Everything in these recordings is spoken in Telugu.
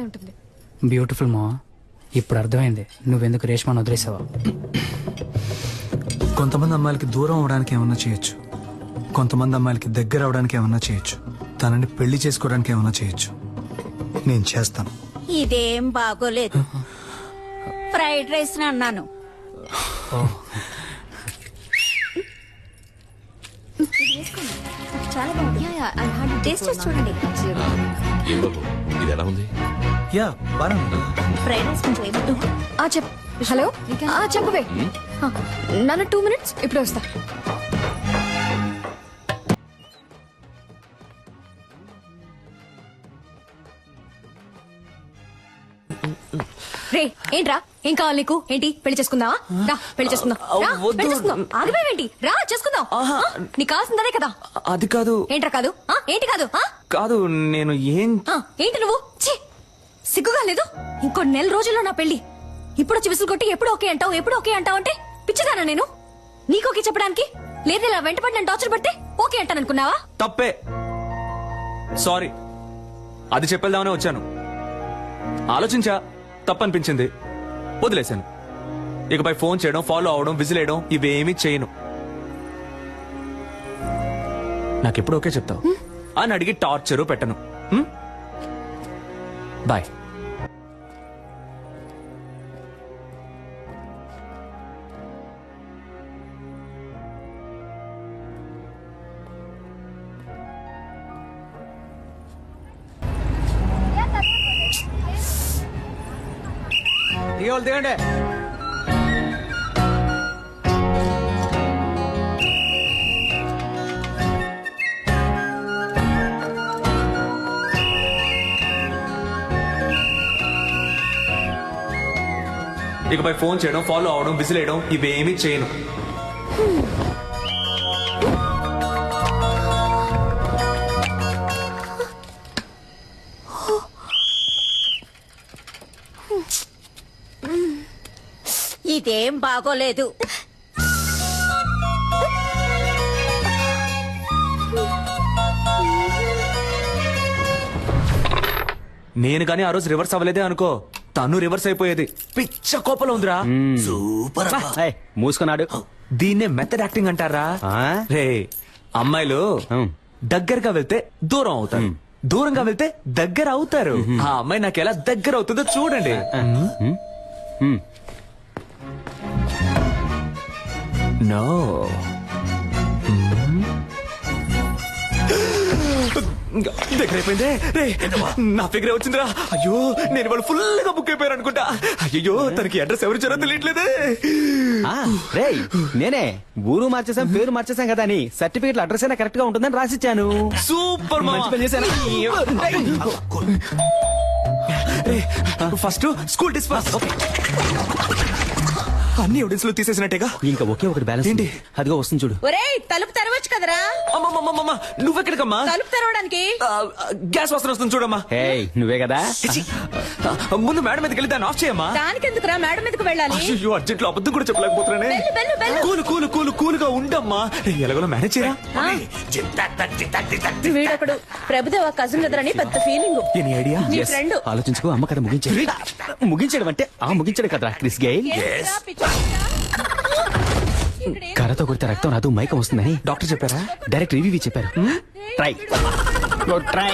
ఉంటుంది. బ్యూటిఫుల్ మా ఇప్పుడు అర్థమైంది. నువ్వెందుకు రేష్మాను వదిలేసావా? కొంతమంది అమ్మాయిలకి దూరం అవడానికి ఏమన్నా చేయొచ్చు. కొంతమంది అమ్మాయిలకి దగ్గర అవడానికి ఏమన్నా చేయొచ్చు. తనని పెళ్ళి చేసుకోవడానికి ఏమన్నా చేయొచ్చు. నేను చేస్తాను. ఇదేం బాగోలేదు. ఫ్రైడ్ రైస్ అన్నాను. చాలా బాగుంది. టేస్ట్ చేసి చూడండి. ఇది ఎలా ఉంది? యా బాగా ఫ్రైడ్ రైస్ కొంచెం ఏమిటో ఆ చెప్ హలో? ఆ చెప్పవే. ఆ, నాన్న టూ మినిట్స్ ఇప్పుడే వస్తా. రే ఏంట్రా? ఏం కావాలి నీకు? ఏంటి? పెళ్ళి చేసుకుందావా రా పెళ్ళి చేసుకుందాం. రా, పెళ్ళి చేసుకుందాం. ఆగిపోయావేంటి? రా చేసుకుందాం. నీకు కావాల్సిందనే కదా. అది కాదు. ఏంట్రా కాదు? ఆ, ఏంటి కాదు? ఆ? కాదు నేను ఏం ఏంటి నువ్వు? సిగ్గుగా లేదు? ఇంకో నెల రోజుల్లో నా పెళ్ళి ఇప్పుడు వచ్చి విసులు కొట్టి ఎప్పుడు ఓకే అంటావు ఎప్పుడు ఓకే అంటావు అంటే పిచ్చిదానా నేను? నీకు ఓకే చెప్పడానికి? లేదు ఇలా వెంటపడి నన్ను టార్చర్ పడితే ఓకే అంటాను అనుకున్నావా తప్పే. సారీ. అది చెప్పేద్దామనే వచ్చాను. ఆలోచించా తప్పనిపించింది. వదిలేశాను. ఇకపై ఫోన్ చేయడం ఫాలో అవడం విజిల్ వేయడం ఇవేమీ చేయను. నాకెప్పుడు ఓకే చెప్తావు? అని అడిగి టార్చరు పెట్టను? బాయ్ దిగోళ్ళు దిగండి. ఇకపై ఫోన్ చేయడం ఫాలో అవడం విజిల్ వేయడం ఇవేమీ చేయను. ఇదేం బాగోలేదు. నేను కానీ ఆ రోజు రివర్స్ అవ్వలేదే అనుకో తను రివర్స్ అయిపోయేది. పిచ్చ కోపంలో ఉందిరా. ఏయ్, మూసుకున్నాడు. దీన్నే మెథడ్ యాక్టింగ్ అంటారా? రే అమ్మాయిలు. దగ్గరగా వెళ్తే దూరం అవుతారు. దూరంగా వెళ్తే దగ్గర అవుతారు. ఆ అమ్మాయి నాకు ఎలా దగ్గర అవుతుందో చూడండి. నో దగ్గర అయిపోయిందే. రే నా ఫిగర్ వచ్చిందిరా? అయ్యో నేను వాళ్ళు ఫుల్గా బుక్ అయిపోయారు అనుకుంటా. అయ్యో తనకి అడ్రస్ ఎవరు ఇచ్చారో తెలియట్లేదే. రేయ్ నేనే. ఊరు మార్చేసాం పేరు మార్చేసాం కదా అని సర్టిఫికెట్ అడ్రస్ అయినా కరెక్ట్గా ఉంటుందని రాసిచ్చాను. సూపర్ మంచి పని చేశాను. ఫస్ట్ స్కూల్ డిస్పర్స్ అన్ని ఎవిడెన్స్లో తీసేసినట్టేగా? ఇంకా ఒకే ఒకటి బ్యాలెన్స్ ఏంటి? అదిగో వస్తుంది చూడు. ఒరేయ్ తలుపు తెరవచ్చు కదరా? అమ్మమ్మమ్మమ్మ నువ్వెక్కడికమ్మా? తలుపు తెరవడానికి? గ్యాస్ వాసన వస్తుంది చూడమ్మా. హే నువ్వే కదా? ముందు మేడం మీదకి వెళ్ళి దాన్ని ఆఫ్ చేయమ్మా. దానికెందుకురా? మేడం మీదకి వెళ్ళాలి. అయ్యో అర్జెంట్లో అబద్ధం కూడా చెప్పలేకపోతున్నానే. కూలు కూలు కూలు కూలుగా ఉండమ్మా. ఎలాగో మేనేజ్ చేయరా? వీడొకడు ప్రభుదేవ కజిన్ కదరని పెద్ద ఫీలింగ్ ఎనీ ఐడియా నీ. ఫ్రెండ్ ఆలోచించుకో అమ్మ కదా ముగించాడు ముగించడం అంటే ఆ ముగించడం కదరా క్రిస్ గేల్ కర్రతో కొడితే రక్తం రాదు మైకం వస్తుందని డాక్టర్ చెప్పారా? డైరెక్ట్ రివ్యూ చెప్పారు. ట్రై. ట్రై.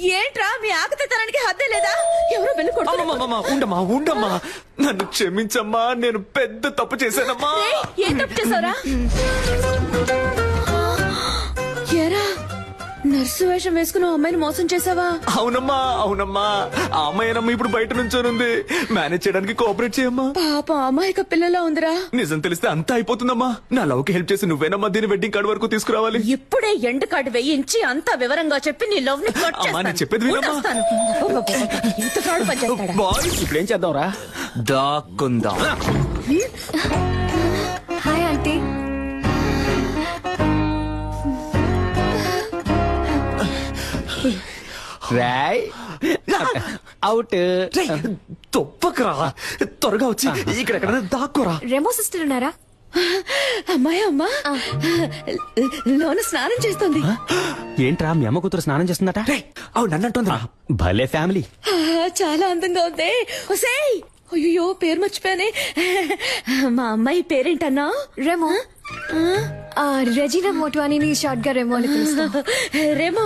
ఏంట్రా మీ ఆకతానికి హద్దే లేదా? ఎవరో వెళ్ళి కొడుతున్నారు. అమ్మమ్మమ్మ ఉండమ్మా ఉండమ్మా. నన్ను క్షమించమ్మా నేను పెద్ద తప్పు చేశానమ్మా. ఏం తప్పు ఎరా నర్సు వేషం వేసుకుని అమ్మాయిని మోసం చేసావా? అవునమ్మా అవునమ్మా. ఆ అమ్మాయినమ్మ ఇప్పుడు బయట నుంచోనుంది. మేనేజ్ చేయడానికి కోఆపరేట్ చేయమ్మా. పాప అమాయక పిల్లలా ఉందిరా. నిజం తెలిస్తే అంతా అయిపోతుందమ్మా. నా లవ్కి హెల్ప్ చేసి నువ్వేనమ్మా దీని వెడ్డింగ్ కార్డ్ వరకు తీసుకురావాలి? ఇప్పుడే ఎండ్ కార్డు వేయించి అంతా వివరంగా చెప్పి నీ లవ్ని కట్ అమ్మా, నేను. చెప్పేది వినమ్మా. ఉండొస్తాను. ఇంత ఫ్రాడ్ పని చేస్తాడా? బాయ్స్ ఇప్పుడు ఏం చేద్దాం రా దాక్కుందాం రాయ్ అవుట్ తొప్పకరా త్వరగా వచ్చి ఇక్కడ ఎక్కడ దాక్కోరా రెమో సిస్టర్ ఉన్నారా అమ్మాయి అమ్మా లోన స్నానం చేస్తుంది ఏంట్రా మీ అమ్మ కూతురు స్నానం చేస్తుందట అవును నన్ను అంటుందిరా భలే ఫ్యామిలీ చాలా అందంగా ఉంది ఒసేయ్ అయ్యో పేరు మర్చిపోయానే మా అమ్మాయి పేరేంటన్నా రెమో ఆ, రెజీనా మోట్వాని షార్ట్గా రెమో అని పిలుస్తాం. రేమో?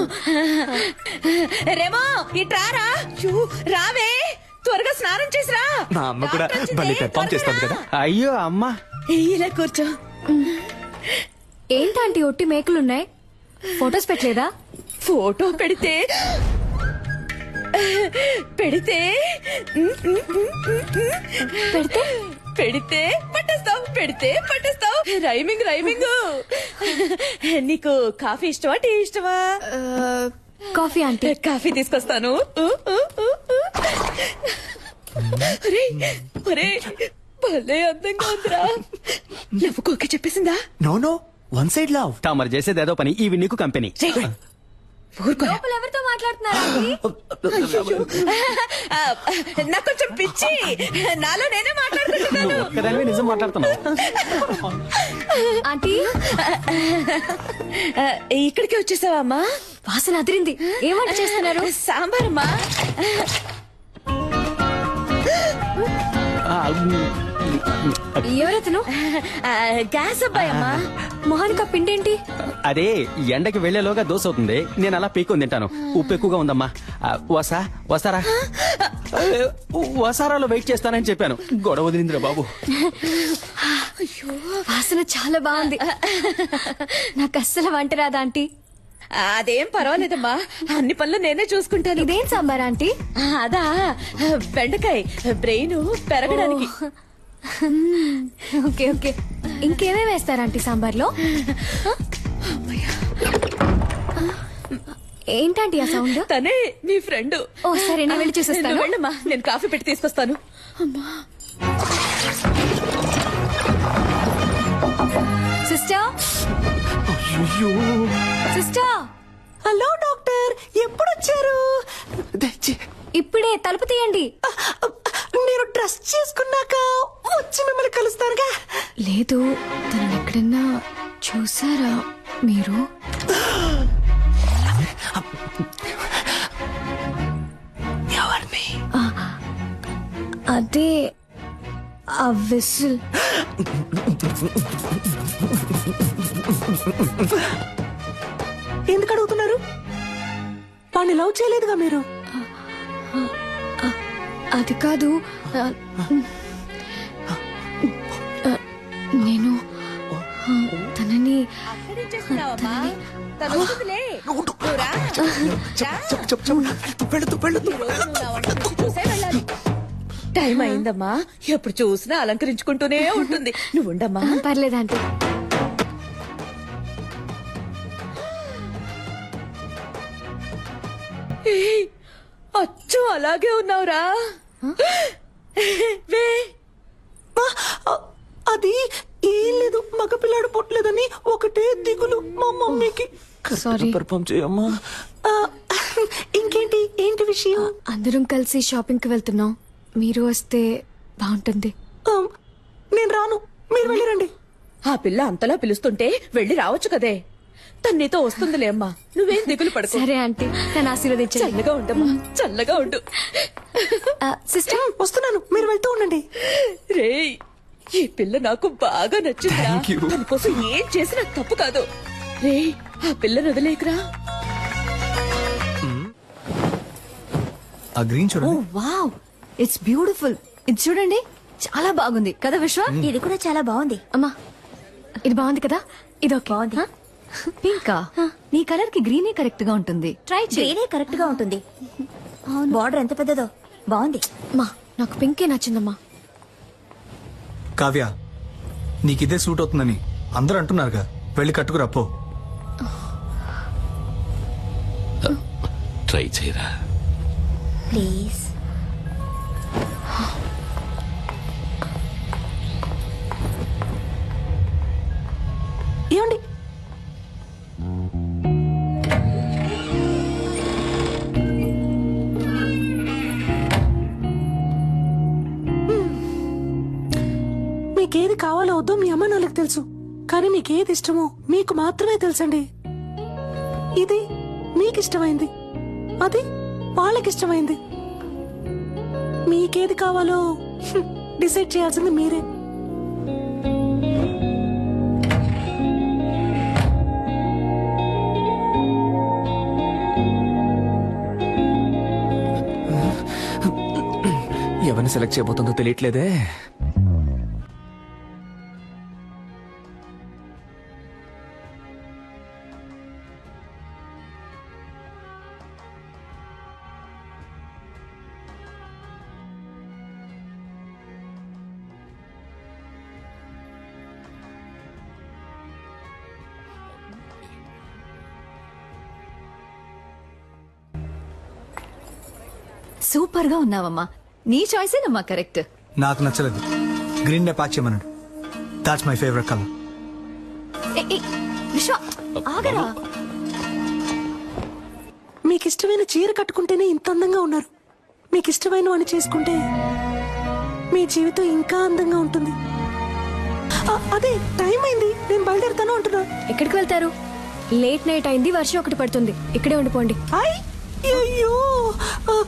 రేమో ఇట్రారా చూ, రావే. త్వరగా స్నానం చేసిరా నా అమ్మ కూడా డాక్టర్ వచ్చింది, భలే పెర్ఫామ్ త్వరగా చేస్తుంది రా. కదా అయ్యో అమ్మా. ఇలా కూర్చో. ఏంటంటే ఒట్టి మేకలున్నాయి? ఫొటోస్ పెట్టలేదా? ఫోటో పెడితే పెడితే పెడితే? పెడితే పట్టేస్తావు పెడితే పట్టేస్తావు. Rhyming rhyming. నీకు కాఫీ ఇష్టమా టీ ఇష్టమా? Coffee aunty. కాఫీ తీసుకొస్తాను. భలే అందంగా ఉందిరా. నవ్వుకోక చెప్పేసిందా? No no one side love. తమరు చేసేది ఏదో పని ఇవి నీకు కంపెనీ. లోపల ఎవరితో మాట్లాడుతున్నారా నాకు కొంచెం పిచ్చి. నాలో నేనే మాట్లాడుకుంటున్నాను. ఒక్కదానివే నిజం మాట్లాడుతున్నావు. ఆంటీ? ఆ, ఇక్కడికి వచ్చేసావా అమ్మా వాసన అదిరింది. ఏం వంట చేస్తున్నారు? సాంబార్ అమ్మా ఆ, ఎవరతను? గ్యాస్ అబ్బాయి అమ్మా మొహానికి ఆ పిండేంటి? అదే ఎండకి వెళ్ళేలోగా దోశ అవుతుంది. నేను అలా పీకొని తింటాను. ఉప్పు ఎక్కువగా ఉందమ్మా. ఆ, వసా వస్తారా? వసారాలో వెయిట్ చేస్తానని చెప్పాను. గొడవ వదిలిందిరా బాబు. వాసన చాలా బాగుంది. నాకు అస్సలు వంట రాదా ఆంటీ? అదేం పర్వాలేదమ్మా. అన్ని పనులు నేనే చూసుకుంటాను. ఇదేం సాంబార్ ఆంటీ? అదా. బెండకాయ బ్రెయిన్ పెరగడానికి. Okay okay. ఇంకేమేమి వేస్తారు ఆంటీ సాంబార్లో? ఏంటంటీ ఆ సౌండ్? తనే నీ ఫ్రెండ్. ఓ సరే నేను వెళ్ళి చూసేస్తాను. వెళ్ళమ్మా నేను కాఫీ పెట్టి తీసుకొస్తాను. సిస్టర్? సిస్టర్? Hello doctor. ఎప్పుడు వచ్చారు ఇప్పుడే తలుపు తీయండి. నేను డ్రెస్ చేసుకున్నాక వచ్చి మిమ్మల్ని కలుస్తానుగా. లేదు తను ఎక్కడన్నా చూసారా మీరు? ఎవరిని? అదే ఆ విసిల్ ఎందుకు అడుగుతున్నారు? వాడిని లవ్ చేయలేదుగా మీరు? అది కాదు నేను తనని. టైం అయిందమ్మా. ఎప్పుడు చూసినా అలంకరించుకుంటూనే ఉంటుంది. నువ్వు ఉండమ్మా. పర్లేదు ఆంటీ. ఏయ్, అచ్చు అలాగే ఉన్నావురా. వే. అది ఏం లేదు. మగపిల్లాడు పుట్టలేదని ఒకటే దిగులు మా మమ్మీకి. సారీ పర్ఫామ్ చేయమ్మా. ఇంకేంటి? ఏంటి విషయం? అందరం కలిసి షాపింగ్కి వెళ్తున్నాం. మీరు వస్తే బాగుంటుంది. ఆ, నేను రాను. మీరు వెళ్ళిరండి ఆ పిల్ల అంతలా పిలుస్తుంటే వెళ్ళి రావచ్చు కదే. తను నీతో వస్తుందిలే అమ్మా. నువ్వేం దిగులు పడుకో. సరే ఆంటీ. నన్ను ఆశీర్వదించండి. చల్లగా ఉండమ్మా చల్లగా ఉండు. సిస్టర్. వస్తున్నాను. మీరు వెళ్తూ ఉండండి. రేయ్ ఈ పిల్ల నాకు బాగా నచ్చిందిరా. Thank you. తన కోసం ఏం చేసినా తప్పు కాదు. రేయ్ ఆ పిల్లని వదిలేకురా. ఆ గ్రీన్ చూడండి. వావ్. ఇట్స్ బ్యూటిఫుల్ ఇది చూడండి. చాలా బాగుంది. కదా విశ్వ? ఇది కూడా చాలా బాగుంది. అమ్మా ఇది బాగుంది కదా? ఇది ఓకే. బాగుంది. పింకా నీ కలర్కి గ్రీనే కరెక్ట్గా ఉంటుంది. ట్రై చేయి. గ్రీనే కరెక్ట్గా ఉంటుంది బార్డర్ ఎంత పెద్దదో? బాగుంది. అమ్మా నాకు పింకే నచ్చిందమ్మా. కావ్య నీకు ఇదే సూట్ అవుతుందని అందరూ అంటున్నారుగా. వెళ్ళి కట్టుకురా పో. ట్రై చేయరా? ప్లీజ్ కావాలో వద్దో మీ అమ్మ నాన్నలకు తెలుసు. కానీ మీకేది ఇష్టమో మీకు మాత్రమే తెలుసండి. ఇది మీకిష్టమైంది. అది వాళ్ళకిష్టమైంది. మీకేది కావాలో డిసైడ్ చేయాల్సింది మీరే. ఎవరిని సెలెక్ట్ చేయబోతుందో తెలియట్లేదే. సూపర్గా ఉన్నావమ్మా. నీ చాయిసేనమ్మా కరెక్ట్ నాకు నచ్చలేదు. గ్రీన్ నే ప్యాక్ చేయమన్నాడు. దాట్స్ మై ఫేవరెట్ కలర్ ఆగరా. మీకు ఇష్టమైన చీర కట్టుకుంటేనే ఇంత అందంగా ఉన్నారు. మీకు ఇష్టమైన వాడిని చేసుకుంటే మీ జీవితం ఇంకా అందంగా ఉంటుంది. అదే టైం అయింది. నేను బయలుదేరుతాను అంటున్నా. ఎక్కడికి వెళ్తారు? లేట్ నైట్ అయింది వర్షం ఒకటి పడుతుంది. ఇక్కడే ఉండిపోండి. అయ్యో